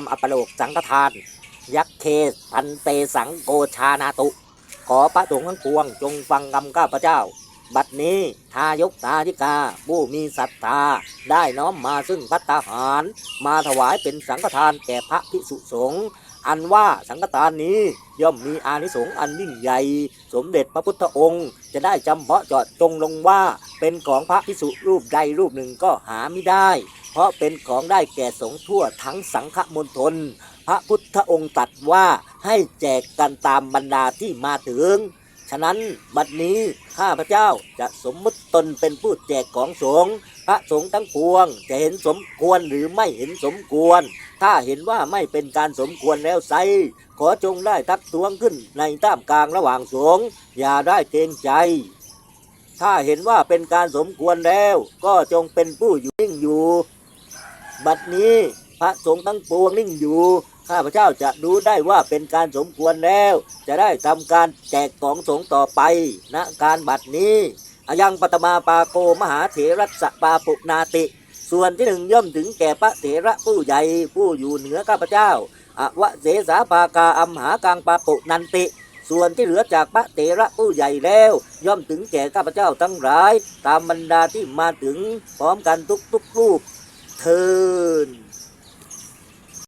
ำอัปโลกสังฆทาน ยักษ์เคพันเตสังโกชานาตุ ขอพระสงฆ์ทั้งปวง จงฟังคำข้าพเจ้า บัดนี้ทายกทาธิกาผู้มีศรัทธา ได้น้อมมาซึ่งพัตตาหาร มาถวายเป็นสังฆทานแก่พระภิกษุสงฆ์อันว่าสังฆทานนี้ย่อมมีอานิสงส์อันยิ่งใหญ่ สมเด็จพระพุทธองค์ จะได้จำเพาะเจาะจงลงว่าเป็นของพระภิกษุรูปใดรูปหนึ่งก็หาไม่ได้ เพราะเป็นของได้แก่สงฆ์ทั่วทั้งสังฆมณฑลพระพุทธองค์ตรัสว่าให้แจกกันตามบรรดาที่มาถึง ฉะนั้นบัดนี้ข้าพเจ้าจะสมมุติตนเป็นผู้แจกของสงฆ์พระสงฆ์ทั้งปวง จะเห็นสมควรหรือไม่เห็นสมควร ถ้าเห็นว่าไม่เป็นการสมควรแล้วไซขอจงได้ทักท้วงขึ้นในท่ามกลางระหว่างสงฆ์อย่าได้เกรงใจ ถ้าเห็นว่าเป็นการสมควรแล้ว ก็จงเป็นผู้อยู่นิ่งอยู่ บัดนี้พระสงฆ์ทั้งปวงนิ่งอยู่ ข้าพเจ้าจะดูได้ว่าเป็นการสมควรแล้ว จะได้ทำการแจกของสงฆ์ต่อไปณการบัดนี้อยังปตมาปาโกมหาเถรัสปาปุนาติ ส่วนที่หนึ่งย่อมถึงแก่พระเถระผู้ใหญ่ผู้อยู่เหนือข้าพเจ้าอวะเสสาปากาอัมหากังปาปุนันติ ส่วนที่เหลือจากพระเถระผู้ใหญ่แล้ว ย่อมถึงแก่ข้าพเจ้าทั้งหลาย ตามบรรดาที่มาถึงพร้อมกันทุกๆรูปเทิน